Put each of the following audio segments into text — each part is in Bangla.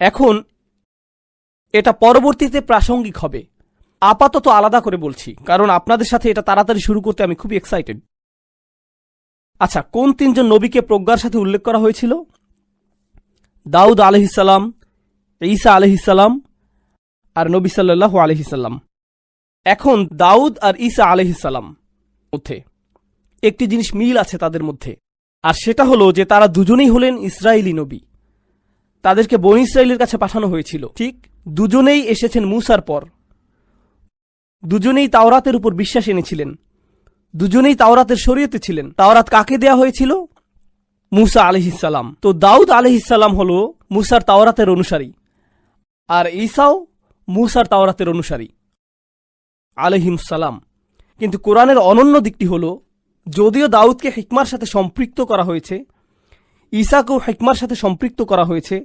এখন এটা পরবর্তীতে প্রাসঙ্গিক হবে। আপাতত আলাদা করে বলছি, কারণ আপনাদের সাথে এটা তাড়াতাড়ি শুরু করতে আমি খুবই এক্সাইটেড আচ্ছা কোন তিনজন নবীকে প্রজ্ঞার সাথে উল্লেখ করা হয়েছিল? দাউদ আলহিসাল্লাম ঈসা আলহিসাল্লাম আর নবী সাল্লাহ আলহিসাল্লাম এখন দাউদ আর ঈসা আলহিসাল্লাম মধ্যে। একটি জিনিস মিল আছে তাদের মধ্যে, আর সেটা হলো যে তারা দুজনেই হলেন ইসরায়েলি নবী। তাদেরকে বন ইসরায়েলের কাছে পাঠানো হয়েছিল। ঠিক দুজনেই এসেছেন মুসার পর। দুজনেই তাওরাতের উপর বিশ্বাস এনেছিলেন। দুজনেই তাওরাতের শরীয়তে ছিলেন। তাওরাত কাকে দেয়া হয়েছিল? মুসা আলহিসাল্লাম তো দাউদ আলহিসাল্লাম হল মুসার তাওরাতের অনুসারী। আর ঈসাও মুসার তাওরাতের অনুসারী আলহিমসালাম কিন্তু কোরআনের অনন্য দিকটি হল, যদিও দাউদকে হিকমার সাথে সম্পৃক্ত করা হয়েছে, ঈসাকেও হিকমার সাথে সম্পৃক্ত করা হয়েছে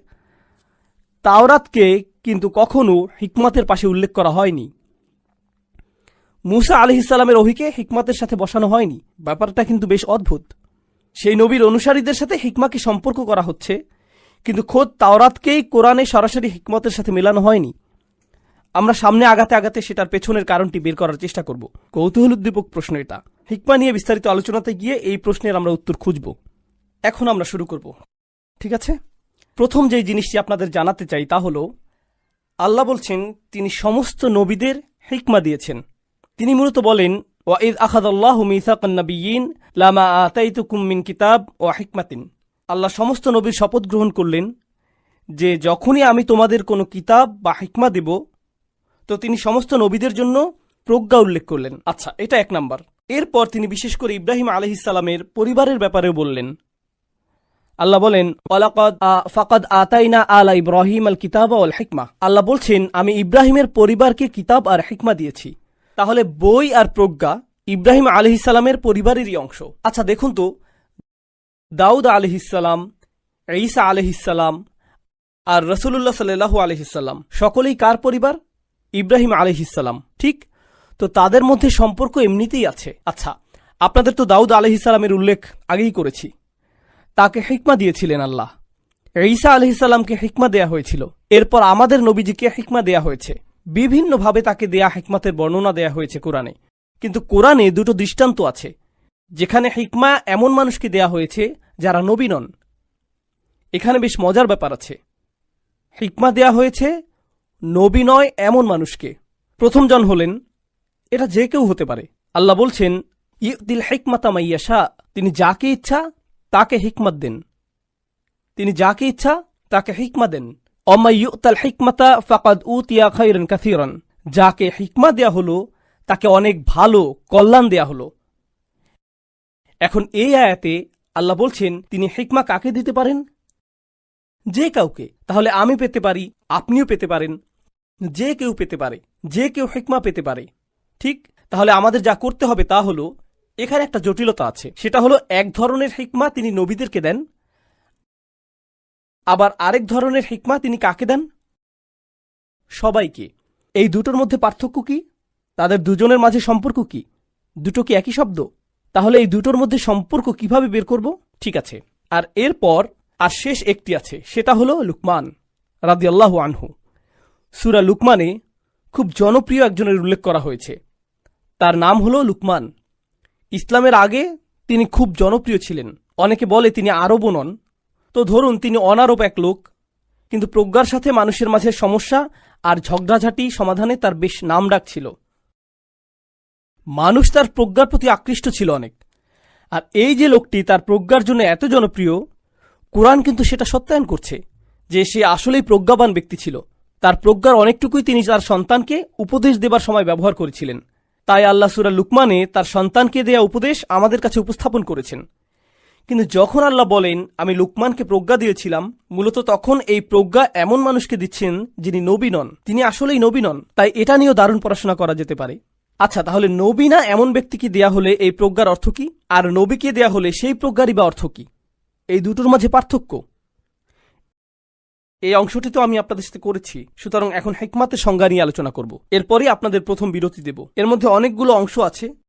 তাওরাতকে কিন্তু কখনো হিকমাতের পাশে উল্লেখ করা হয়নি। মুসা আলহিসাল্লামের অহিকে হিকমাতের সাথে বসানো হয়নি। ব্যাপারটা কিন্তু বেশ অদ্ভুত। সেই নবীর অনুসারীদের সাথে হিকমাকে সম্পর্ক করা হচ্ছে, কিন্তু খোদ তাওরাতকেই কোরআনে সরাসরি হিকমতের সাথে মেলানো হয়নি। আমরা সামনে আগাতে আগাতে সেটার পেছনের কারণটি বের করার চেষ্টা করব। কৌতূহল উদ্দীপক প্রশ্ন এটা। হিকমা নিয়ে বিস্তারিত আলোচনাতে গিয়ে এই প্রশ্নের আমরা উত্তর খুঁজব। এখন আমরা শুরু করব। ঠিক আছে? প্রথম যেই জিনিসটি আপনাদের জানাতে চাই তা হল, আল্লাহ বলছেন, তিনি সমস্ত নবীদের হিকমা দিয়েছেন। তিনি মূলত বলেন ওয়াঈদ আখাদাল্লাহ মিসাকান্নাবিয়িন লামা আতাইতুকুম মিন কিতাব ও হিকমাতিন। আল্লাহ সমস্ত নবীর শপথ গ্রহণ করলেন যে, যখনই আমি তোমাদের কোনো কিতাব বা হিকমা দেব, তো তিনি সমস্ত নবীদের জন্য প্রজ্ঞা উল্লেখ করলেন। আচ্ছা এটা এক নাম্বার। এরপর তিনি বিশেষ করে ইব্রাহিম আলহিসাল্লামের পরিবারের ব্যাপারেও বললেন আল্লাহ বলেন ফাকাদ আতাইনা আলা ইব্রাহিম আল কিতাব আল হিকমা। আল্লাহ বলছেন, আমি ইব্রাহিমের পরিবারকে কিতাব আর হিকমা দিয়েছি। তাহলে বই আর প্রজ্ঞা ইব্রাহিম আলহিসাল্লামের পরিবারেরই অংশ। আচ্ছা দেখুন তো, দাউদ আলহিসাল্লাম ঈসা আলহিসাল্লাম আর রসুল্লাহ সাল্লাহ আলহিসাল্লাম সকলেই কার পরিবার? ইব্রাহিম আলহিসাল্লাম ঠিক? তো তাদের মধ্যে সম্পর্ক এমনিতেই আছে। আচ্ছা আপনাদের তো দাউদ আলহিসাল্লামের উল্লেখ আগেই করেছি। তাকে হিকমা দিয়েছিলেন আল্লাহ। ঈসা আলহিসাল্লামকে হিকমা দেয়া হয়েছিল। এরপর আমাদের নবীজিকে হিকমা দেয়া হয়েছে। বিভিন্নভাবে তাকে দেয়া হিকমাতের বর্ণনা দেয়া হয়েছে কোরআনে। কিন্তু কোরআনে দুটো দৃষ্টান্ত আছে। যেখানে হিকমা এমন মানুষকে দেয়া হয়েছে যারা নবী নন। এখানে বেশ মজার ব্যাপার আছে। হিকমা দেয়া হয়েছে নবী নয় এমন মানুষকে। প্রথম জন হলেন, এটা যে কেউ হতে পারে। আল্লাহ বলছেন ইদিল হিকমাতা মাইয়াশা তিনি যাকে ইচ্ছা তাকে হিকমত দেন। তিনি যাকে ইচ্ছা, তাকে হিকমা দেন। অমাইয়ুতাল হিকমাতা ফাকাদ উতিয়া খাইরান কাসিরান। যাকে হিকমা দেয়া হলো, তাকে অনেক ভালো কল্যাণ দেয়া হলো। এখন এই আয়াতে আল্লাহ বলছেন, তিনি হিকমা কাকে দিতে পারেন? যে কাউকে। তাহলে আমি পেতে পারি, আপনিও পেতে পারেন। যে কেউ পেতে পারে, যে কেউ হিকমা পেতে পারে। ঠিক? তাহলে আমাদের যা করতে হবে তা হলো এখানে একটা জটিলতা আছে। সেটা হলো এক ধরনের হিকমা তিনি নবীদেরকে দেন, আবার আরেক ধরনের হিকমা তিনি কাকে দেন? সবাইকে। এই দুটোর মধ্যে পার্থক্য কি? তাদের দুজনের মাঝে সম্পর্ক কি? দুটো কি একই শব্দ? তাহলে এই দুটোর মধ্যে সম্পর্ক কীভাবে বের করব? ঠিক আছে। আর এরপর, আর শেষ একটি আছে, সেটা হলো লুকমান রাদিয়াল্লাহু আনহু। সুরা লুকমানে খুব জনপ্রিয় একজনের উল্লেখ করা হয়েছে। তার নাম হলো লুকমান। ইসলামের আগে তিনি খুব জনপ্রিয় ছিলেন। অনেকে বলে তিনি আরবও নন। তো ধরুন, তিনি অনারব এক লোক, কিন্তু প্রজ্ঞার সাথে মানুষের মাঝে সমস্যা আর ঝগড়াঝাটি সমাধানে তার বেশ নাম ডাক ছিল। মানুষ তার প্রজ্ঞার প্রতি আকৃষ্ট ছিল অনেক। আর এই যে লোকটি তার প্রজ্ঞার জন্য এত জনপ্রিয়, কোরআন কিন্তু সেটা সত্যায়ন করছে যে সে আসলেই প্রজ্ঞাবান ব্যক্তি ছিল। তার প্রজ্ঞার অনেকটুকুই তিনি তার সন্তানকে উপদেশ দেবার সময় ব্যবহার করেছিলেন। তাই আল্লাহ সুরা লুকমানে তার সন্তানকে দেয়া উপদেশ আমাদের কাছে উপস্থাপন করেছেন। কিন্তু যখন আল্লাহ বলেন, আমি লুকমানকে প্রজ্ঞা দিয়েছিলাম মূলত তখন এই প্রজ্ঞা এমন মানুষকে দিচ্ছেন যিনি নবী নন। তিনি আসলেই নবী নন, তাই এটা নিয়েও দারুণ পড়াশোনা করা যেতে পারে। আচ্ছা তাহলে নবী না এমন ব্যক্তিকে দেয়া হলে এই প্রজ্ঞার অর্থ কি? আর নবীকে দেয়া হলে সেই প্রজ্ঞারই বা অর্থ কি? এই দুটোর মাঝে পার্থক্য। এই অংশটি তো আমি আপনাদের সাথে করেছি। সুতরাং এখন হেকমাতের সংজ্ঞা নিয়ে আলোচনা করব। এরপরে আপনাদের প্রথম বিরতি দেব। এর মধ্যে অনেকগুলো অংশ আছে।